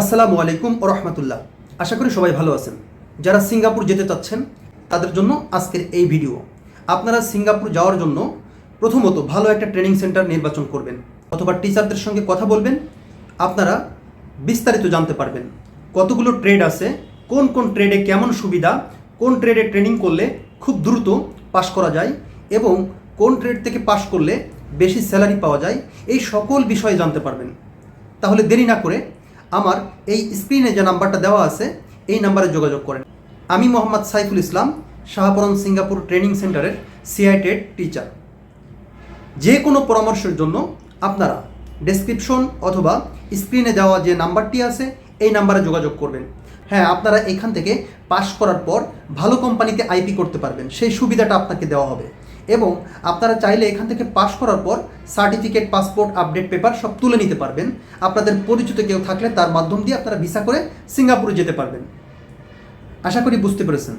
আসসালামু আলাইকুম ও রহমতুল্লাহ। আশা করি সবাই ভালো আছেন। যারা সিঙ্গাপুর যেতে চাচ্ছেন, তাদের জন্য আজকের এই ভিডিও। আপনারা সিঙ্গাপুর যাওয়ার জন্য প্রথমত ভালো একটা ট্রেনিং সেন্টার নির্বাচন করবেন অথবা টিচারদের সঙ্গে কথা বলবেন। আপনারা বিস্তারিত জানতে পারবেন কতগুলো ট্রেড আছে, কোন কোন ট্রেডে কেমন সুবিধা, কোন ট্রেডে ট্রেনিং করলে খুব দ্রুত পাশ করা যায় এবং কোন ট্রেড থেকে পাশ করলে বেশি স্যালারি পাওয়া যায়, এই সকল বিষয়ে জানতে পারবেন। তাহলে দেরি না করে আমার এই স্ক্রিনে যে নাম্বারটা দেওয়া আছে, এই নাম্বারে যোগাযোগ করেন। আমি মোহাম্মদ সাইফুল ইসলাম শাহপুরন সিঙ্গাপুর ট্রেনিং সেন্টারের সিআইটেড টিচার যে কোনো পরামর্শের জন্য আপনারা ডেসক্রিপশন অথবা স্ক্রিনে দেওয়া যে নাম্বারটি আছে, এই নাম্বারে যোগাযোগ করবেন। হ্যাঁ আপনারা এখান থেকে পাশ করার পর ভালো কোম্পানিতে আইপি করতে পারবেন। সেই সুবিধাটা আপনাকে দেওয়া হবে। এবং আপনারা চাইলে এখান থেকে পাশ করার পর সার্টিফিকেট পাসপোর্ট আপডেট পেপার সব তুলে নিতে পারবেন। আপনাদের পরিচিত কেউ থাকলে তার মাধ্যম দিয়ে আপনারা ভিসা করে সিঙ্গাপুরে যেতে পারবেন। আশা করি বুঝতে পেরেছেন।